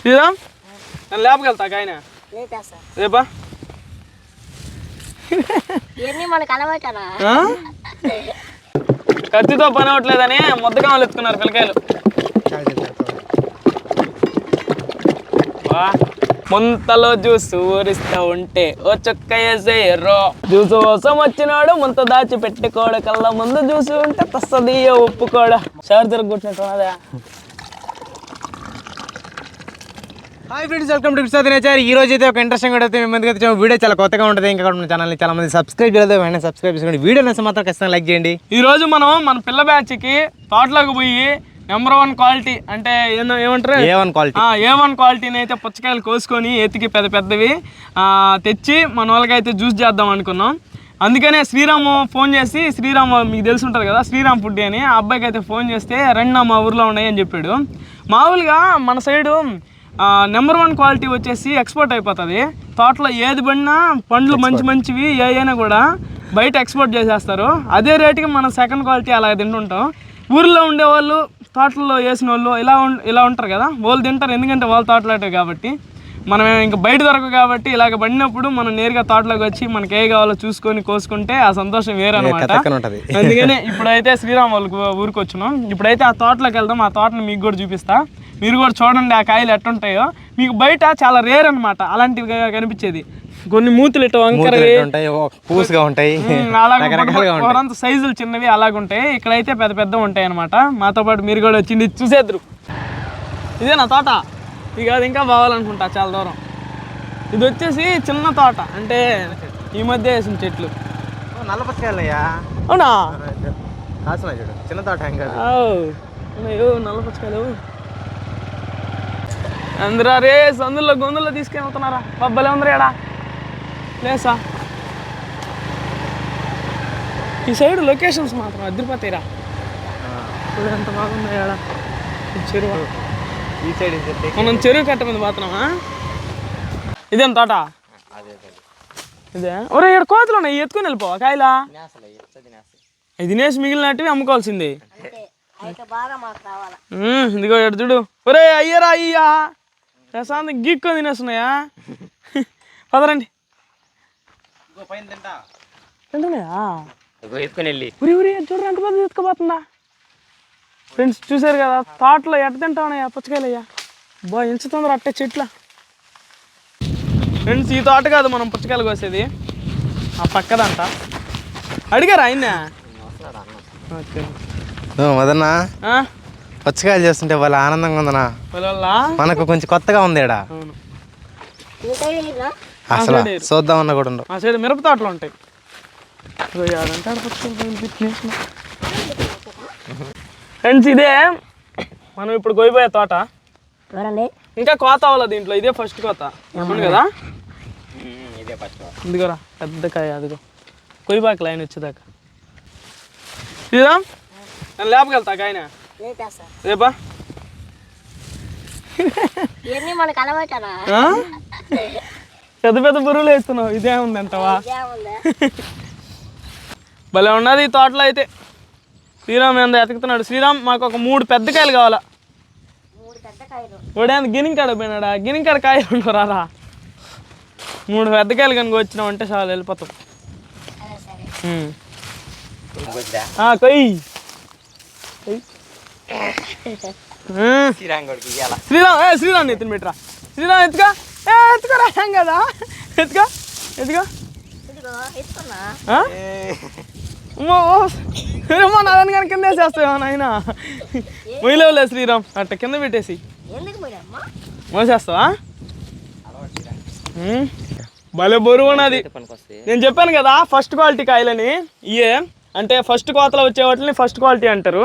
శ్రీరామ్ నేను ఆయన. రేపా? కత్తితో పని అవ్వట్లేదని ముద్దగా ఎత్తుకున్నారు పిల్లకాయలు. వా. ముంతలో జ్యూస్ ఊరిస్తా ఉంటే ఓ చుక్క వేసేయర్రో జ్యూస్ కోసం వచ్చినాడు ముంత దాచి పెట్టుకోడ కల్లా ముందు జ్యూస్ ఉంటే తస్తది ఒప్పుకోడ. షార్ తిరగొట్టినట్టు ఉన్నదా hi friends welcome to Vishwanath nature ఈ రోజు అయితే ఒక ఇంట్రెస్టింగ్ అయితే మీ ముందుకు వచ్చాము వీడియో చాలా కొత్తగా ఉంటుంది. ఇంకా మన ఛానల్ని చాలా మంది సబ్స్క్రైబ్ చేయలేదు. వెంటనే సబ్స్క్రైబ్ చేసుకోండి. వీడియో నచ్చ మాత్రం ఖచ్చితంగా లైక్ చేయండి. ఈ రోజు మనం మన పిల్ల బ్యాచ్కి తోటలోకి పోయి నెంబర్ వన్ క్వాలిటీ అంటే ఏందో ఏమంటారు? A one quality A one క్వాలిటీని అయితే పుచ్చకాయలు కోసుకొని ఎతికి పెద్ద పెద్దవి తెచ్చి మన వాళ్ళకి అయితే జ్యూస్ చేద్దాం అనుకున్నాం. అందుకనే శ్రీరామ్ ఫోన్ చేసి శ్రీరామ్ మీకు తెలిసి ఉంటుంది కదా శ్రీరామ్ ఫుడ్ అని ఆ అబ్బాయికి అయితే ఫోన్ చేస్తే రండి మా ఊర్లో ఉన్నాయి అని చెప్పాడు. మామూలుగా మన సైడు నెంబర్ వన్ క్వాలిటీ వచ్చేసి ఎక్స్పోర్ట్ అయిపోతుంది. తోటలో ఏది పడినా పండ్లు మంచి మంచివి ఏ అయినా కూడా బయట ఎక్స్పోర్ట్ చేసేస్తారు. అదే రేటుకి మనం సెకండ్ క్వాలిటీ అలా తింటుంటాం. ఊర్లో ఉండేవాళ్ళు తోటల్లో వేసిన వాళ్ళు ఇలా ఇలా ఉంటారు కదా వాళ్ళు తింటారు. ఎందుకంటే వాళ్ళు తోటలాటే కాబట్టి. మనం ఇంకా బయట దొరకవు కాబట్టి ఇలాగ పడినప్పుడు మనం నేరుగా తోటలోకి వచ్చి మనకి ఏ కావాలో చూసుకొని కోసుకుంటే ఆ సంతోషం వేరనమాట అందుకనే ఇప్పుడైతే శ్రీరామ్ వాళ్ళకి ఊరికి వచ్చినాం ఇప్పుడైతే ఆ తోటలోకి వెళ్దాం. ఆ తోటను మీకు కూడా చూపిస్తా. మీరు కూడా చూడండి ఆ కాయలు ఎట్టుంటాయో. మీకు బయట చాలా రేర్ అనమాట అలాంటివి కనిపించేది. కొన్ని మూతులు ఇట్లా వంకరవి. ఉంటాయి? పూసుగా అలాగే సైజులు చిన్నవి అలాగుంటాయి. ఇక్కడైతే పెద్ద పెద్ద ఉంటాయి అనమాట మాతో పాటు మీరు కూడా వచ్చింది చూసేద్దరు. ఇదే నా తోట. ఇది కాదు ఇంకా బావాలనుకుంటా చాలా దూరం. ఇది వచ్చేసి చిన్న తోట. అంటే ఈ మధ్య వేసిన చెట్లు. నల్ల పచ్చకాయలయ్యా అవునా? చిన్న తోట ఏం కాదు ఆవ్. ఉన్నాయో నల్ల పుచ్చకాయలు అందరా రే సందుల్లో గొంతుల్లో తీసుకెళ్తున్నారా బబ్బలే ఉందిరా ఎడా లేసా? ఈ సైడ్ లొకేషన్స్ మాత్రం అదిరిపోతాయిరా ఇప్పుడు ఎంత బాగుందో చెరువు. ఈ సైడ్ మనం చెరువు కట్ట మీద పోతున్నామా? ఇదేం తోట? ఇదే? ఒరే ఇక్కడ కోతులు ఉన్నాయి. ఎత్తుకుని వెళ్ళిపోవా కాయలా? ఇది తినేసి మిగిలినట్టువి అమ్ముకోవాల్సిందే. అంతే. అయితే బాగా మాకు కావాలా? ఉమ్, ఇదిగో ఎడు చూడు. ఒరే అయ్యరా అయ్యా. ప్రశాంత్ గీక్కొని తినేస్తున్నాయా? పదరండి తింటున్నాయా? ఎత్తుకొని వెళ్ళి. ఉరి ఉరి ఎటు చూడరా ఎంత పెద్ద ఎత్తుకుపోతుందా ఫ్రెండ్స్ చూసారు కదా తోటలో ఎట్ట తింటా ఉన్నాయా పుచ్చకాయలయ్యా? బా ఎంచుతుందిరా అట్టే చెట్ల. ఫ్రెండ్స్ ఈ తోట కాదు మనం పుచ్చకాయలు కోసేది. ఆ పక్కదంట. అడిగారా ఆయన ఓకే. మదన్న ఆ? పచ్చకాయలు చేస్తుంటే వాళ్ళ ఆనందంగా ఉందనా మనకు కొంచెం కొత్తగా ఉంది ఇలా అసలు చూద్దామన్నా కూడా ఉండవు. సైడ్ మిరప తోటలు ఉంటాయి. ఫ్రెండ్స్ ఇదే మనం ఇప్పుడు కొయ్యబోయే తోట. చూడండి ఇంకా కోత అవ్వాలి దీంట్లో? ఇదే ఫస్ట్ కోత. అవును కదా. ఇదిగోరా పెద్ద కాయ అదిగో. కొయ్యబాక లైన్ వచ్చేదాకా. శ్రీరామ్ నేను లేపగలుగుతా కాయన. రేపా? పెద్ద పెద్ద బుర్రులు వేస్తున్నావు. ఇదే ఉంది అంటవా ఇదేముందా భలే ఉన్నది ఈ తోటలో అయితే. శ్రీరామ్ ఎంత ఎతుకుతున్నాడు. శ్రీరామ్ మాకు ఒక మూడు పెద్ద కాయలు కావాలా? మూడు పెద్ద కాయలు. వాడేంత గిన్నె కాడ పోయినాడా? గిన్నె కాడ కాయలు ఉండరారా మూడు పెద్ద కాయలు కనుక వచ్చినాం అంటే చాలు వెళ్ళిపోతాం. కొయ్యి. కొయ్యి. ఉమ్. శ్రీరామ్ ఏ శ్రీరామ్ ఎత్తుని పెట్టరా. శ్రీరామ్ ఎత్తుగా ఏ ఎత్తుకోరా ఏం కదా. ఎత్తుగా ఎత్తుగా ఏమో నాదని కానీ కింద వేసేస్తావా నాయన. మొయ్యలేవులే శ్రీరామ్. అట్ట కింద పెట్టేసి. మోసేస్తావా. భలే బరువు ఉన్నది నేను చెప్పాను కదా ఫస్ట్ క్వాలిటీ కాయలని. ఇయే. అంటే ఫస్ట్ కోతలో వచ్చే వాటిని ఫస్ట్ క్వాలిటీ అంటారు.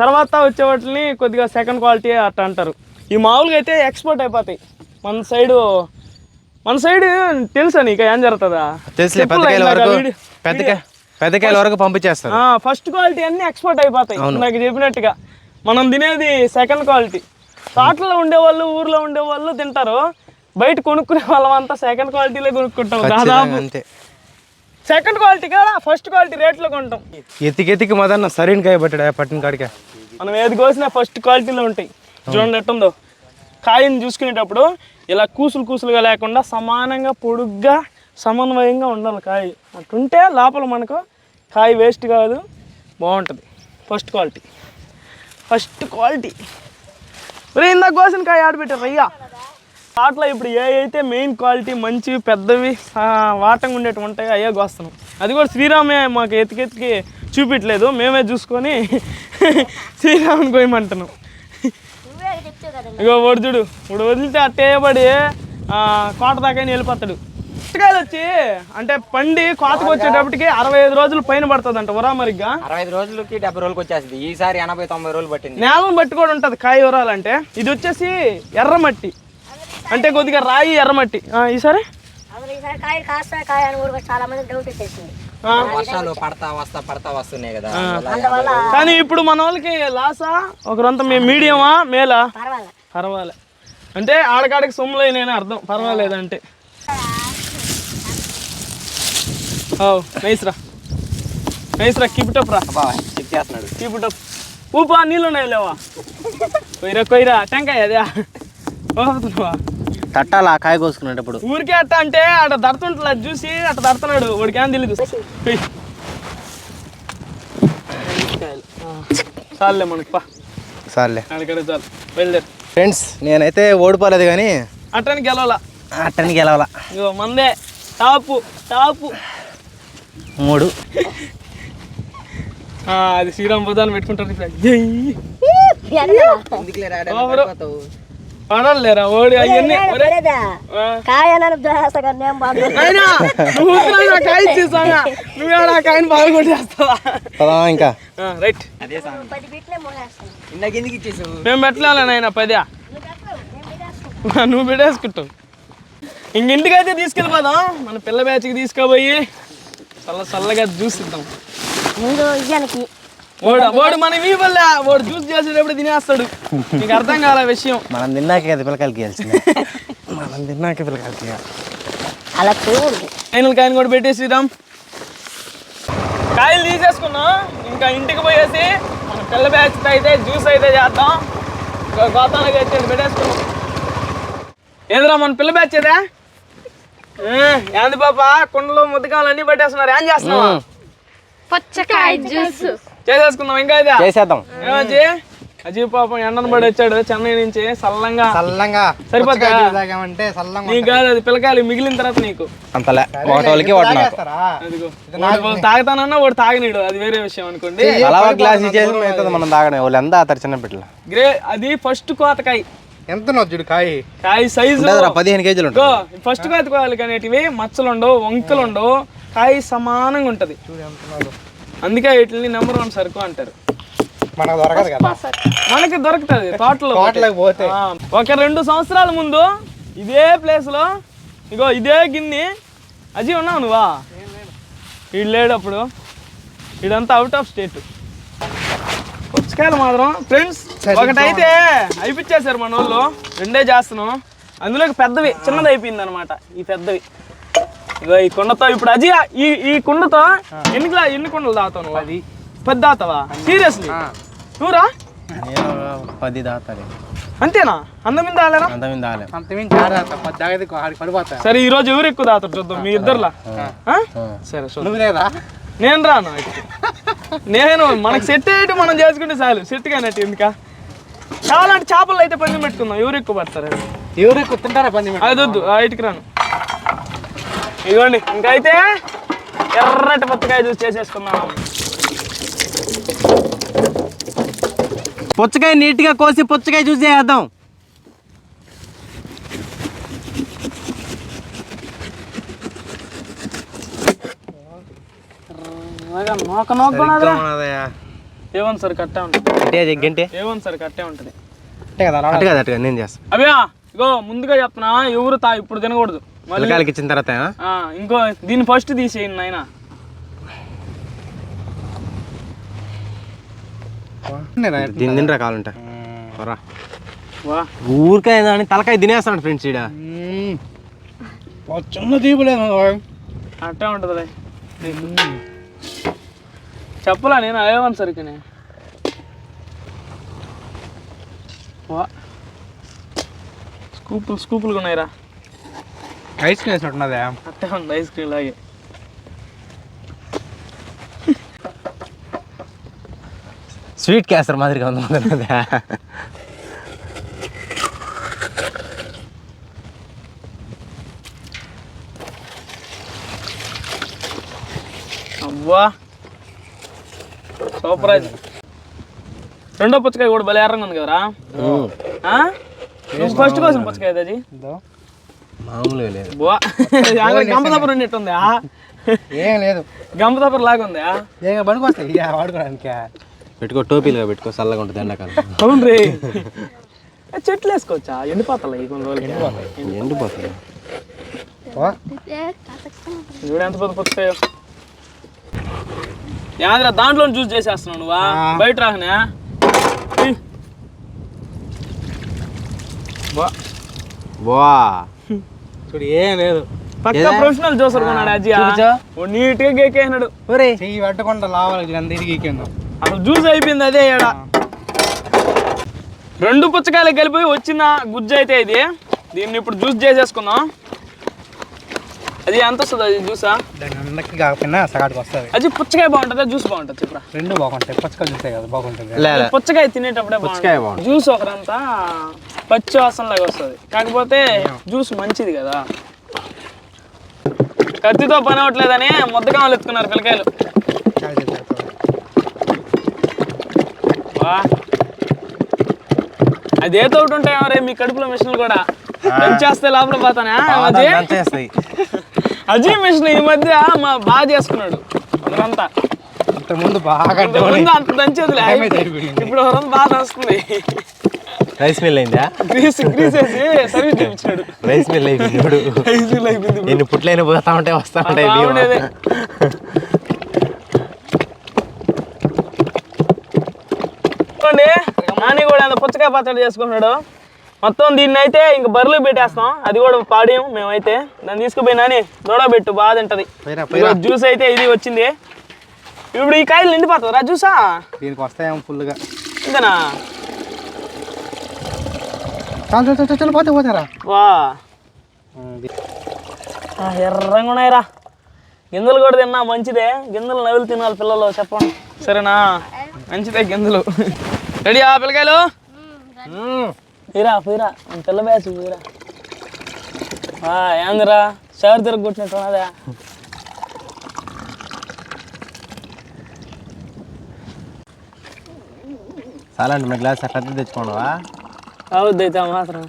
తర్వాత వచ్చే వాటిని కొద్దిగా సెకండ్ క్వాలిటీ అట్ట అంటారు. ఈ మామూలుగా అయితే ఎక్స్పోర్ట్ అయిపోతాయి. మన సైడు మన సైడ్ తెలుసా నీకు ఏం జరుగుతుందా? తెలుసులే పెద్దకాయల వరకు పెద్దకాయ పెద్దకాయల వరకు పంపించేస్తారు. ఫస్ట్ క్వాలిటీ అన్ని ఎక్స్పోర్ట్ అయిపోతాయి. నాకు చెప్పినట్టుగా. మనం తినేది సెకండ్ క్వాలిటీ తోటలో ఉండేవాళ్ళు ఊర్లో ఉండేవాళ్ళు తింటారు. బయట కొనుక్కునే వాళ్ళం అంతా సెకండ్ క్వాలిటీలో కొనుక్కుంటాం దాదాపు. అంతే. సెకండ్ క్వాలిటీ కదా? ఫస్ట్ క్వాలిటీ రేట్లో కొంటాం. ఎతికి ఎతికి మదన్న సరైన కాయ పట్టాడు పట్టిన కాడికే? మనం ఏది కోసినా ఫస్ట్ క్వాలిటీలో ఉంటాయి. చూడండి ఎట్టుందో? కాయని చూసుకునేటప్పుడు ఇలా కూసులు కూసులుగా లేకుండా సమానంగా పొడుగ్గా సమన్వయంగా ఉండాలి కాయ. అటుంటే లోపల మనకు కాయ వేస్ట్ కాదు బాగుంటుంది. ఫస్ట్ క్వాలిటీ ఫస్ట్ క్వాలిటీ ఒరే ఇందాక కోసిన కాయ ఆడబెట్టారు అయ్యా వాటిలో ఇప్పుడు ఏ అయితే మెయిన్ క్వాలిటీ మంచి పెద్దవి వాటంగా ఉండేటివి ఉంటాయో అయ్యే కోస్తున్నాం. అది కూడా శ్రీరామే మాకు ఎతికెతికి చూపించలేదు మేమే చూసుకొని శ్రీరాముని కోయమంటున్నాం నువ్వే చెప్తావు కదా ఇగో వాడు చూడు ఇప్పుడు వదిలితే అట్టే పడి ఆ, కోట దాకా వెళ్ళిపోతాడు. పుచ్చకాయలు వచ్చి అంటే పండి కోతకు వచ్చేటప్పటికి అరవై ఐదు రోజులు పైన పడుతుంది అంట ఉరామరిగ్గా అరవై ఐదు రోజులకి డెబ్బై రోజులకి వచ్చేస్తుంది. ఈసారి ఎనభై తొంభై రోజులు పట్టింది. నేలను బట్టి కూడా ఉంటుంది కాయ ఉరాలంటే ఇది వచ్చేసి ఎర్రమట్టి అంటే కొద్దిగా రాయి ఎర్రమట్టి ఆ, ఈసారి? కాయ కాస్తా కాయ అని చాలా మంది డౌట్ వచ్చేసింది వర్షాలు పడతా వస్తా పడతా వస్తున్నాయి కదా. కానీ ఇప్పుడు మన వాళ్ళకి లాసా? ఒకరంతా మేము మీడియమా? మేలా? పర్వాలేదు పర్వాలే. అంటే ఆడకాడికి సొమ్ములు అయినాయని అర్థం. పర్వాలేదంటే ఓ నైస్ రా. నైస్ రా కీప్ ఇట్ అప్ రా. చేస్తున్నాడు. కీప్ ఇట్ అప్ ఊపా నీళ్ళు ఉన్నాయి లేవా? కొయ్యరా కొయ్యరా టెంకాయ అదే. ఓపుతున్నావా తట్టాలా కాయ కోసుకునేటప్పుడు. ఊరికే అట్ట అంటే అట్ట దడుతుంటా చూసి అట్ట దడుతున్నాడు వాడికి ఏం తెలియదు. చాలులే మనకు పా. సర్లే చాలు. బయలుదేరు. ఫ్రెండ్స్ నేనైతే ఓడిపోలేదు కానీ అట్టానికి గెలవాలా? అట్టనికి గెలవాల. ఇగో మందే. Top top. మూడు. ఆ, అది శ్రీరామ్ బుధాన్ని పెట్టుకుంటారు ఇప్పుడు. నువ్వు ఊపిరి నా కాయ ఇచ్చేసానా నువ్వు ఆ కాయని బాగా కొట్టేస్తావా? పదా ఇంకా. ఆ, రైట్. మేము పెట్టలేలే నాయన పదా. నువ్వు పెట్టేసుకుంటావు ఇంక ఇంటికైతే తీసుకెళ్ళిపోదాం. మన పిల్ల బ్యాచ్కి తీసుకుపోయి చల్ల చల్లగా జ్యూస్ ఇద్దాం ముందు ఇయ్యానికి. ఓడు ఓడు మన వీపల్లే ఓడు జ్యూస్ చేసేటప్పుడు తినేస్తాడు. నీకు అర్థం కాలే విషయం. మనం తిన్నాక కదా పిల్లకాయలకి గెలిచింది మనం తిన్నాక పిల్లకాయలకి అలా చూడండి ఫైనల్ కాయని కూడా పెట్టేసి శ్రీరామ్ కాయలు తీసేసుకున్నాం. ఇంకా ఇంటికి పోయేసి మన పిల్ల బ్యాచ్ అయితే జ్యూస్ అయితే చేద్దాం. ఇంకా గోతానికి అయితే పెట్టేసుకున్నాం. ఏందిరా మన పిల్ల బ్యాచ్ ఏదా ఏంది పాప? కుండలో ముద్దకాలు అన్ని పెట్టేస్తున్నారు. ఏం చేస్తున్నావా? పుచ్చకాయ జ్యూస్ చేసేసుకుందాం ఇంకా ఇదే? చేసేద్దాం. ఏమచ్చి అజీవ్ పాపం ఎండను పడి వచ్చాడు చెన్నై నుంచి చల్లంగా చల్లంగా సరిపోతా తాగామంటే చల్లంగా నీకు కాదు అది పిల్లకాయలు మిగిలిన తర్వాత నీకు. అంతలే. ఒకటి తాగుతానన్నా వాడు తాగనీడు అది వేరే విషయం అనుకోండి. అలా గ్లాస్ మనం తాగడం వాళ్ళు ఎంత ఆతారు చిన్న బిడ్డలు గ్రే అది ఫస్ట్ కోతకాయ. ఎంత నొచ్చుడు కాయ? కాయ సైజు పదిహేను కేజీలు ఉంటుంది. ఫస్ట్ కోతకాయలు అనేటివి మచ్చలు ఉండవు వంకలు ఉండవు కాయ సమానంగా ఉంటది. అందుకే వీటిని నెంబర్ వన్ సరుకు అంటారు. మనకు దొరకదు కదా. మనకి దొరుకుతుంది తోటలో తోటలోకి పోతే. ఒక రెండు సంవత్సరాల ముందు ఇదే ప్లేస్లో ఇగో ఇదే గిన్నె. అజీ ఉన్నావు నువ్వా? వీడు లేడు అప్పుడు. ఇదంతా అవుట్ ఆఫ్ స్టేట్ పుచ్చకాయలు మాత్రం ఫ్రెండ్స్ ఒకటైతే అయిపించేశారు మన వాళ్ళు రెండే చేస్తున్నాం. అందులో పెద్దవి చిన్నది అయిపోయింది అనమాట ఈ పెద్దవి. ఇగో ఈ కుండతో ఇప్పుడు అజీ ఈ ఈ కుండతో ఎన్ని గ్లా- ఎన్ని కుండలు తాగుతావు నువ్వు? అది పెద్ద తాగుతావా సీరియస్లీ? నువ్వురా? నేను పది దాతాలి. అంతేనా? అందమింద తాగలేరా అంత మీద తాగలేం సరే ఈ రోజు ఎవరు ఎక్కువ తాగుతారు చూద్దాం మీ ఇద్దరులా? సరే చూద్దాం. లేదా? నేను రాను. నేను మనకు సెట్ అయ్యేటి మనం చేసుకుంటే చాలు. సెట్ కానట్టు ఎందుకా? కావాలంటే చేపలు అయితే పందెం పెట్టుకుందాం. ఎవరు ఎక్కువ పడతారు? ఎవరు ఎక్కువ తింటారా పని అది వద్దు ఆ ఇటుకు రాను. ఇదిగోండి ఇంకైతే ఎర్రటి పచ్చకాయ చూసి చేసేసుకుందాం. పుచ్చకాయ నీట్గా కోసి పుచ్చకాయ చూసి చేద్దాం నోక నోక ఏమని సార్ కట్టే ఉంటుంది గంటే ఏమని సార్ కట్టే ఉంటుంది. కదా నేను చేస్తాను ఇగో ముందుగా చెప్తున్నా ఎవరు తా ఇప్పుడు తినకూడదు. పిల్లకాయలకి ఇచ్చిన తర్వాత ఆ, ఇంకో దీన్ని ఫస్ట్ తీసేయండి నాయన. దీని తినరా కావాలంటే? రా వా. ఊరికాయ దాని తలకాయ తినేస్తాడు ఫ్రెండ్స్ ఈడ. చిన్న తీపులేదు అట్టే ఉంటుంది చెప్పలా నేను అయ్యవన్ సరికనే వా. స్కూపులు స్కూపులు ఉన్నాయిరా. ఐస్ క్రీమ్ వేసినట్టున్నదే అట్టే ఉంది ఐస్ క్రీమ్ లాగే స్వీట్ క్యాసర్ మాదిరిగా ఉంది ఉన్నదే అవ్వా సూపర్ అది రెండో పుచ్చకాయ కూడా భలే ఎర్రంగా ఉంది కదరా ఆ? నువ్వు ఫస్ట్ కోసం పుచ్చకాయ అది మామూలుగా లేదు. బువా. గంపదపర్ ఉన్నట్టుంది? ఏం లేదు. గంపదపర్ లాగా ఉంది? ఏం ఇక వాడుకోవడానికి? పెట్టుకో టోపీలుగా పెట్టుకో చల్లగా ఉంటుంది ఎండాకాలం. అవును రే చెట్లు వేసుకోవచ్చా? ఎండిపోతాయి ఈ కొన్ని రోజులకి? ఎండిపోతుంది చూడు ఎంత పెద్ద పుచ్చకాయ యాంద్రా దాంట్లో జ్యూస్ చేసేస్తున్నావు నువ్వా? బయట రాకనే? బా. చూడు ఏం లేదు. పక్క ప్రొఫెషనల్ జ్యూసర్ కొన్నాడు అజ్జి ఓ నీట్గా గేకేసినాడు. ఒరే. చెయ్యి పెట్టకుండా లావాలి అంత ఇది గీకేందు. అసలు జ్యూస్ అయిపోయింది అదే ఏడ రెండు పుచ్చకాయలు కలిపి వచ్చిన గుజ్జు అయితే ఇది. దీన్ని ఇప్పుడు జ్యూస్ చేసేసుకుందాం. అది ఎంత వస్తుంది? అది జ్యూసా? దాని అందరికి కాకపోయినా వస్తుంది. అది పుచ్చకాయ బాగుంటుందా? జ్యూస్ బాగుంటుంది చెప్పరా. రెండు బాగుంటాయి. పచ్చకాయ చూసే కదా బాగుంటుంది. పుచ్చకాయ తినేటప్పుడే పుచ్చకాయ బాగుంటుంది. జ్యూస్ ఒకరంతా పచ్చి వాసన లాగా వస్తుంది. కాకపోతే జ్యూస్ మంచిది కదా. కత్తితో పని అవ్వట్లేదని ముద్దకామలు ఎత్తుకున్నారు పిల్లకాయలు. అదేదో ఒకటి ఉంటాయి రే మీ కడుపులో మిషన్లు కూడా? పెంచేస్తే లోపల పోతానా? అది చేస్తాయి అజీ మిషన్ ఈ మధ్య మా బాగా చేసుకున్నాడు అందరంతా ముందు బాగా ముందు అంత దంచేదిలే. ఇప్పుడు ఎవరంతా బాగా దంచుతుంది రైస్ మిల్ అయిందా? గ్రీస్ గ్రీస్ వేసి సర్వీస్ చేయించాడు. రైస్ మిల్ అయిపోయింది ఇప్పుడు ఐసీలో అయిపోయింది ఎన్ని పుట్లైనా పోతా ఉంటాయి వస్తా ఉంటాయి నాని కూడా పుచ్చకాయ పచ్చడి చేసుకున్నాడు మొత్తం దీన్ని అయితే ఇంక బర్రెలు పెట్టేస్తాం. అది కూడా పాడేయం మేమైతే. దాన్ని తీసుకుపోయి నాని దూడబెట్టు బాగా తింటది. జ్యూస్ అయితే ఇది వచ్చింది. ఇప్పుడు ఈ కాయలు నిండిపోతుందా జ్యూసా? దీనికి వస్తాయేమో ఫుల్గా చాలు పోతే పోతారా. వా. ఆ, ఎర్రంగా ఉన్నాయిరా. గింజలు కూడా తిన్నా మంచిదే. గింజలు నవ్వులు తినాలి పిల్లలు చెప్పండి. సరేనా? మంచిదే గింజలు. రెడీ ఆ పిల్లకాయలు? పోయిరా పోయిరా. మన పిల్ల బ్యాచ్ పోయిరా. ఆ, ఏందిరా? షార్ తిరగొట్టినట్టు ఉన్నదా? చాలా అంటే మన గ్లాస్ పెద్ద తెచ్చుకోండివా అవుద్ది అయితే మాత్రం.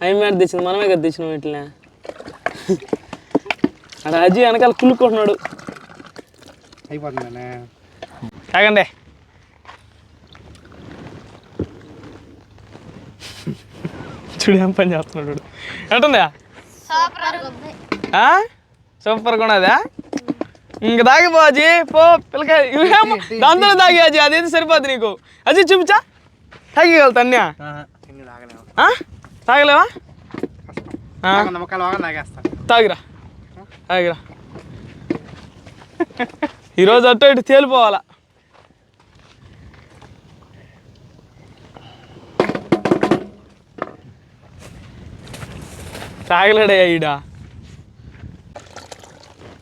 అవి మీద తెచ్చింది మనమే కదా తెచ్చినాం ఇట్లనే అక్కడ అజీ వెనకాల కులుక్కుంటున్నాడు అయిపోతుందనే. తాగండి చూడు ఏం పని చేస్తున్నాడు. ఎట్టుందా ఆ? సూపర్ అదా? ఇంక తాగి అజీ పో పిల్లకాయ. ఇవేమో దాంతో తాగి అజీ అదేది సరిపోద్ది నీకు? అజీ చూపించా? తాగగలుగుతా అన్యా ఆ? తాగలేవా? తాగిరా. తాగిరా. ఈరోజు అటు ఇటు తేలిపోవాలా? తాగలేడే ఈడ.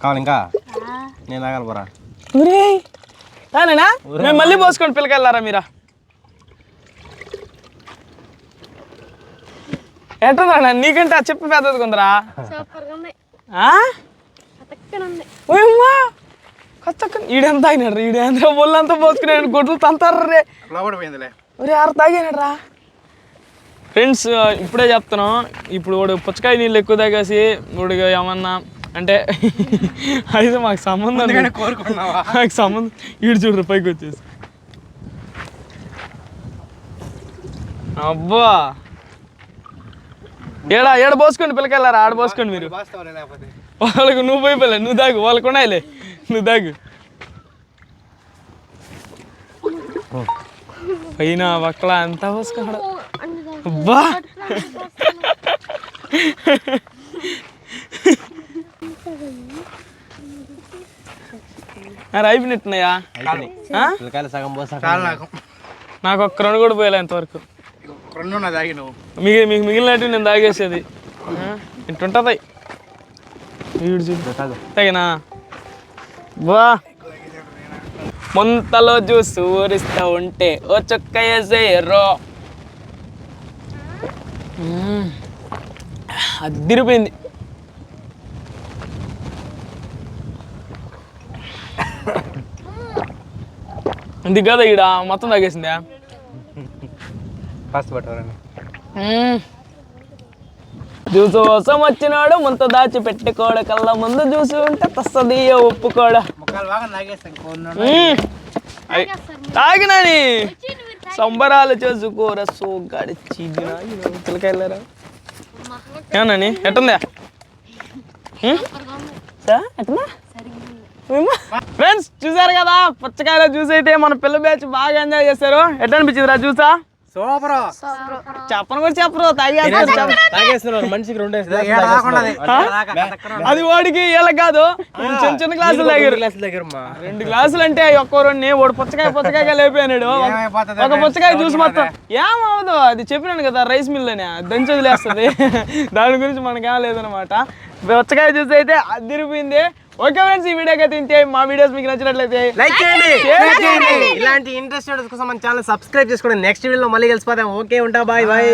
కావాలి ఇంకా? నేను తాగాలి పోరా. ఊరే తానేనా మేము మళ్ళీ పోసుకోండి పిల్లకెళ్ళారా మీరా? ఎట్లా నీకంటే ఆ చెప్పు పెద్దది కొందరా కొత్త ఈడెంత తాగినాడు రా ఈడెంత ఒళ్ళంతా పోసుకున్నాడు గొడ్లు తంతారు రే ఒరే ఆరు తాగాడు రా ఫ్రెండ్స్ ఇప్పుడే చెప్తున్నాం. ఇప్పుడు వాడు పుచ్చకాయ నీళ్ళు ఎక్కువ తాగేసి వాడికి ఏమన్నా అంటే అయితే మాకు సంబంధం నాకు సంబంధం ఈడు చూడు పైకి వచ్చేసి. అబ్బా! ఏడా ఏడ పోసుకోండి పిల్లకెళ్ళారా ఆడ పోసుకోండి మీరు. వాళ్ళకు నువ్వు పోయి పిల్ల నువ్వు దాగు వాళ్ళకు ఉన్నాయిలే. నువ్వు దాగు పైన పక్కల అంతా పోసుకున్నాడు? అబ్బా! అయిపోయినట్టున్నాయా సగం నాకు ఒక్క రెండు కూడా పోయలే ఇంతవరకు. రెండు ఉన్నది తాగి నువ్వు మిగిలి మీకు మిగిలినట్టు నేను తాగేసేది. ఇంటుంటుంది వీడు చూడు. తగినా? వా ముంతలో జ్యూస్ ఊరిస్తా ఉంటే ఓ చొక్క వేసే రో మ్మ్. అది తిరిపోయింది ఇది కదా ఈడ మొత్తం తాగేసిందా? ఫస్ట్ పట్టుకోరండి జ్యూస్ కోసం వచ్చినాడు ముంత దాచి పెట్టుకోడ కళ్ళ ముందు జ్యూస్ ఉంటే తస్తది ఒప్పుకోడ? తాగినాని సంబరాలు చేసుకోర సోగాడి చీదినా పిల్లకాయలరా ఏమన్నాని ఎట్టుందా? ఫ్రెండ్స్ చూసారు కదా? పుచ్చకాయల జ్యూస్ అయితే మన పిల్ల బ్యాచ్ బాగా ఎంజాయ్ చేశారు. ఎట్లా అనిపించింది రా జ్యూసా? సూపర్. చెప్పను కూడా చెప్పరు తాగేస్తున్నారు మనిషికి రెండు అది వాడికి వీళ్ళకి కాదు చిన్న చిన్న గ్లాసులు తాగారు గ్లాసుల దగ్గర మా రెండు గ్లాసులు అంటే ఒక్క రెండు వాడు పుచ్చకాయ పుచ్చకాయ ఏమైపోతుంది ఒక పుచ్చకాయ జ్యూస్ మొత్తం. ఏమవదు అది చెప్పినాను కదా రైస్ మిల్ అని దంచి వదిలేస్తుంది దాని గురించి మనకేం లేదనమాట పుచ్చకాయ జ్యూస్ అయితే అదిరిపోయింది ఓకే ఫ్రెండ్స్ ఈ వీడియోకి అయితే ఇంతే. మా వీడియోస్ మీకు నచ్చినట్లయితే లైక్ చేయండి. share చేయండి. ఇలాంటి ఇంట్రెస్ట్ కోసం మన ఛానల్ సబ్స్క్రైబ్ చేసుకోండి. నెక్స్ట్ వీడియోలో మళ్ళీ కలిసిపోతాం ఓకే ఉంటా. Bye bye